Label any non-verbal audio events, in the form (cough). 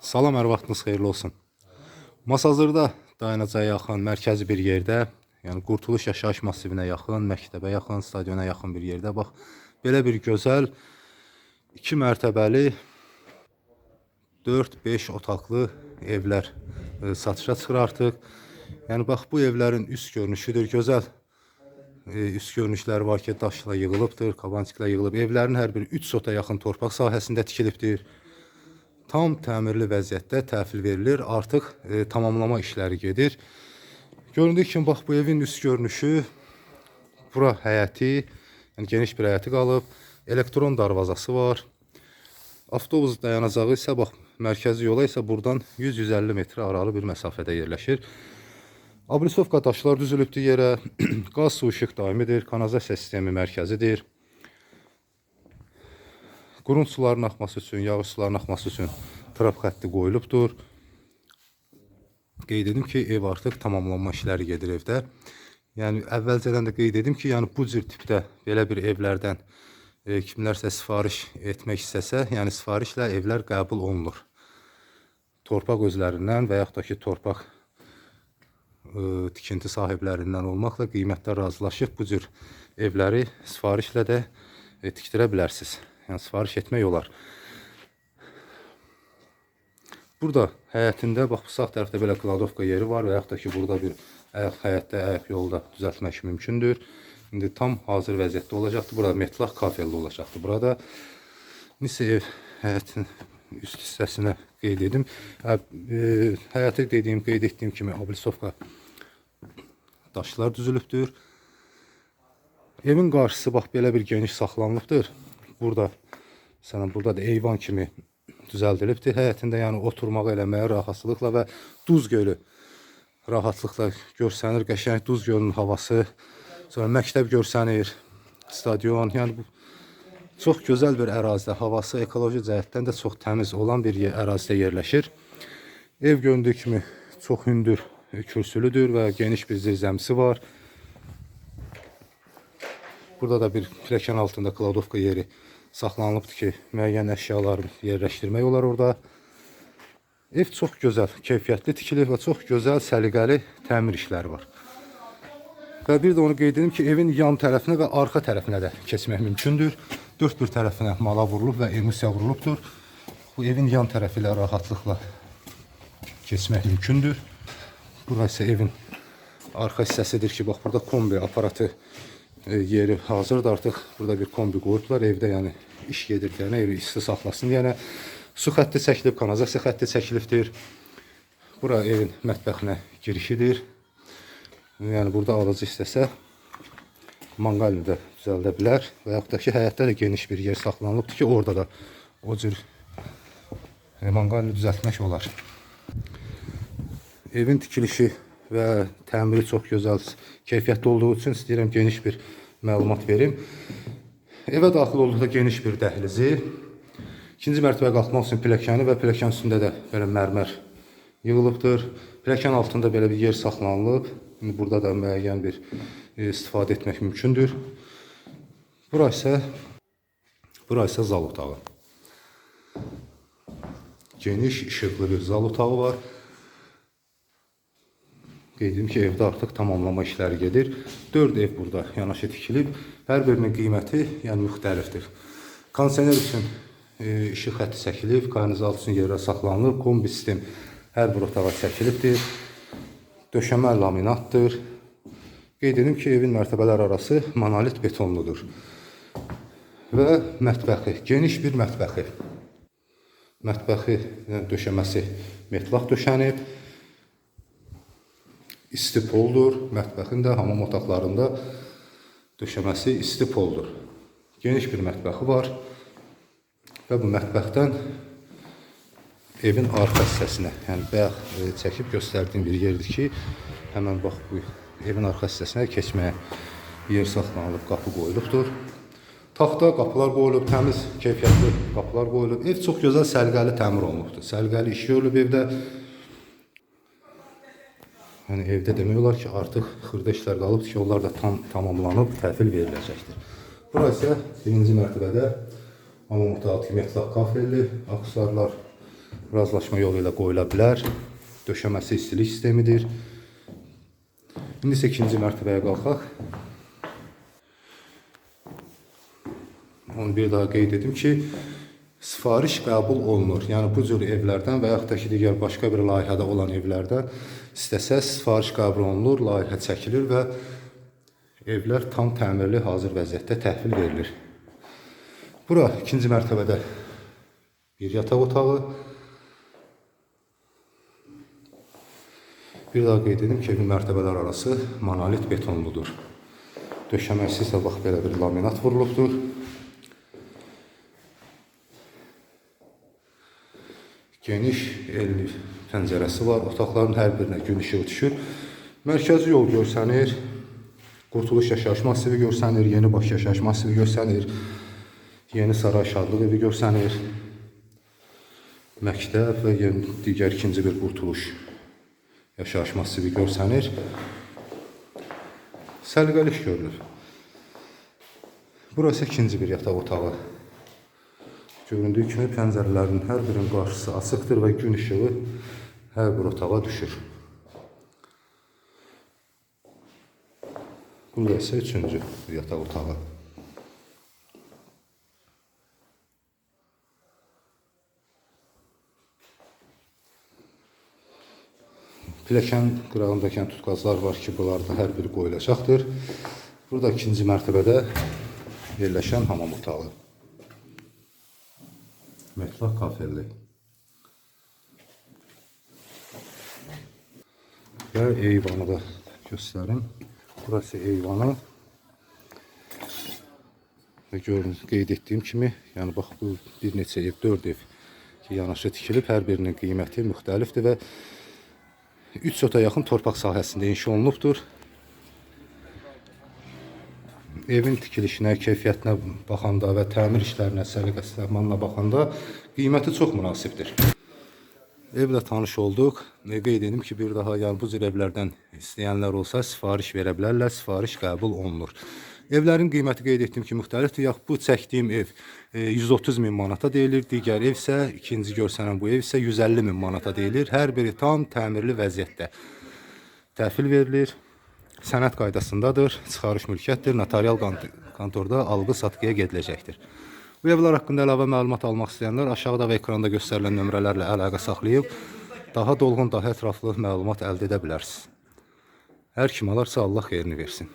Salam, hər vaxtınız xeyirli olsun. Masazırda dayanacağa yaxın, mərkəzi bir yerdə, yəni Qurtuluş yaşayış masivinə yaxın, məktəbə yaxın, stadiona yaxın bir yerdə bax belə bir gözəl 2 mərtəbəli 4-5 otaqlı evlər e, satışa çıxır artıq. Yəni bax bu evlərin üst görünüşüdür, gözəl e, üst görünüşləri var ki, daşla yığılıbdır, kabançiklə yığılıb. Evlərin hər biri 3 sota yaxın torpaq sahəsində tikilibdir. Tam təmirli vəziyyətdə təhvil verilir. Artıq e, tamamlama işləri gedir. Göründüyü kimi bax bu evin üst görünüşü bura həyəti, yəni geniş bir həyəti qalıb. Elektron darvazası var. Avtobus dayanacağı isə bax mərkəzi yola isə buradan 100-150 metr aralı bir məsafədə yerləşir. Abrisovka daşlar düzülübdür yerə. (clears throat) Qaz, su, işıq daimidir. Kanalizasiya sistemi mərkəzidir. Qurunt suların axması üçün, yağış suların axması üçün trap xətti qoyulubdur. Qeyd edim ki, ev artıq tamamlanma işləri gedir evdə. Yəni əvvəlcədən də qeyd edim ki, yəni bu cür tipdə belə bir evlərdən e, kimlərsə sifariş etmək istəsə, yəni sifarişlə evlər qəbul olunur. Torpaq özlərindən və yaxud da ki, torpaq e, tikinti sahiblərindən olmaqla qiymətlər razılaşıb bu cür evləri sifarişlə də e, tikdirə bilərsiniz. Yəni sifariş etmək olar. Burada həyətində bax bu sağ tərəfdə belə kladovka yeri var və da ki, burada bir ayaq həyətdə, ayaq yolda düzəltmək mümkündür. İndi tam hazır vəziyyətdə olacaqdır. Burada metlaq kafelli olacaqdır. Burada Nisə ev həyətin üst hissəsinə qeyd edim. Hə, e, həyəti dediyim, qeyd etdiyim kimi ablisovka daşlar düzülübdür. Evin qarşısı bax belə bir geniş saxlanılıbdır. Burada məsələn burada da eyvan kimi düzəldilibdir. Həyətində yəni oturmağa eləməyə rahatçılıqla və Duz gölü rahatlıqla görsənir. Qəşəng Duz gölünün havası. Sonra məktəb görsənir. Stadion, yəni bu çox gözəl bir ərazidə, havası ekoloji cəhətdən də çox təmiz olan bir yer, ərazidə yerləşir. Ev göründüyü kimi çox hündür kürsülüdür və geniş bir zirzəmisi var. Burada da bir pilləkən altında kladovka yeri saxlanılıbdır ki, müəyyən əşyaları yerləşdirmək olar orada. Ev çox gözəl, keyfiyyətli tikilib və çox gözəl, səliqəli təmir işləri var. Və bir də onu qeyd edim ki, evin yan tərəfinə və arxa tərəfinə də keçmək mümkündür. Dörd bir tərəfinə mala vurulub və emulsiya vurulubdur. Bu evin yan tərəfi ilə rahatlıqla keçmək mümkündür. Burası evin arxa hissəsidir ki, bax burada kombi aparatı yeri hazırdır artıq. Burada bir kombi qoyublar evdə, yəni iş gedir deyənə, evi isti saxlasın deyənə. Su xətti çəkilib, kanalizasiya xətti çəkilibdir. Bura evin mətbəxinə girişidir. Yəni burada alıcı istəsə manqalini də düzəldə bilər və da ki, həyətdə də geniş bir yer saxlanılıbdır ki, orada da o cür e, manqalini düzəltmək olar. Evin tikilişi və təmiri çox gözəl, keyfiyyətli olduğu üçün istəyirəm geniş bir məlumat verim. Evə daxil olduqda geniş bir dəhlizi, ikinci mərtəbəyə qalxmaq üçün pilləkəni və pilləkən üstündə də belə mərmər yığılıbdır. Pilləkən altında belə bir yer saxlanılıb. İndi burada da müəyyən bir e, istifadə etmək mümkündür. Bura isə bura isə zal otağı. Geniş işıqlı bir zal otağı var. Qeyd edim ki, evdə artıq tamamlama işləri gedir. 4 ev burada yanaşı tikilib. Hər birinin qiyməti yəni müxtəlifdir. Kondisioner üçün e, işıq xətti çəkilib, kanalizasiya üçün yerə saxlanılıb, kombi sistem hər bir otağa çəkilibdir. Döşəmə laminatdır. Qeyd edim ki, evin mərtəbələr arası monolit betonludur. Və mətbəxi, geniş bir mətbəxi. Mətbəxi yəni döşəməsi metlaq döşənib. İsti poldur. Mətbəxin də hamam otaqlarında döşəməsi isti poldur. Geniş bir mətbəxi var. Və bu mətbəxdən evin arxa hissəsinə, yəni bayaq e, çəkib göstərdiyim bir yerdir ki, həmən bax bu evin arxa hissəsinə keçməyə yer saxlanılıb, qapı qoyulubdur. Taxta qapılar qoyulub, təmiz, keyfiyyətli qapılar qoyulub. Ev çox gözəl, səliqəli təmir olunubdur. Səliqəli iş görülüb evdə. Yəni evdə demək olar ki, artıq xırda işlər qalıbdır ki, onlar da tam tamamlanıb təhvil veriləcəkdir. Burası isə birinci mərtəbədə hamam otağı metlaq kafelli, aksarlar razılaşma yolu ilə qoyula bilər. Döşəməsi istilik sistemidir. İndi isə ikinci mərtəbəyə qalxaq. Onu bir daha qeyd edim ki, sifariş qəbul olunur. Yəni bu cür evlərdən və yaxud da ki, digər başqa bir layihədə olan evlərdən istəsə sifariş qəbul olunur, layihə çəkilir və evlər tam təmirli, hazır vəziyyətdə təhvil verilir. Bura ikinci mərtəbədə bir yataq otağı. Bir daha qeyd edim ki, evin mərtəbələr arası monolit betonludur. Döşəməsi isə bax belə bir laminat vurulubdur. Geniş elli pəncərəsi var. Otaqların hər birinə gün işığı düşür. Mərkəzi yol görsənir. Qurtuluş yaşayış massivi görsənir. Yeni Bakı yaşayış massivi görsənir. Yeni Saray Şadlıq evi görsənir. Məktəb və yeni digər ikinci bir qurtuluş yaşayış massivi görsənir. Səliqəli iş görülür. Burası ikinci bir yataq otağı. Göründüyü kimi pəncərələrin hər birinin qarşısı açıqdır və gün işığı hər bir otağa düşür. Burada isə üçüncü yataq otağı. Pilləkən qırağındakı tutqazlar var ki, bunlar da hər biri qoyulacaqdır. Burada ikinci mərtəbədə yerləşən hamam otağı. Mətbəx kafelli. Və eyvanı da göstərim. Burası eyvanı. Və görün, qeyd etdiyim kimi, yəni bax bu bir neçə ev, 4 ev ki, yanaşı tikilib, hər birinin qiyməti müxtəlifdir və 3 sota yaxın torpaq sahəsində inşa olunubdur. Evin tikilişinə, keyfiyyətinə baxanda və təmir işlərinə, səliqəsizləmanına baxanda qiyməti çox münasibdir. Evlə tanış olduq. E, Qeyd edim ki, bir daha yəni bu cür evlərdən istəyənlər olsa sifariş verə bilərlər, sifariş qəbul olunur. Evlərin qiyməti qeyd etdim ki, müxtəlifdir. Yax bu çəkdiyim ev e, 130 min manata deyilir. Digər ev isə ikinci görsənən bu ev isə 150 min manata deyilir. Hər biri tam təmirli vəziyyətdə. Təhvil verilir. Sənəd qaydasındadır. Çıxarış mülkiyyətdir. Notarial kont- kontorda alqı-satqıya gediləcəkdir. Bu evlər haqqında əlavə məlumat almaq istəyənlər aşağıda və ekranda göstərilən nömrələrlə əlaqə saxlayıb daha dolğun, daha ətraflı məlumat əldə edə bilərsiniz. Hər kim alarsa Allah xeyrini versin.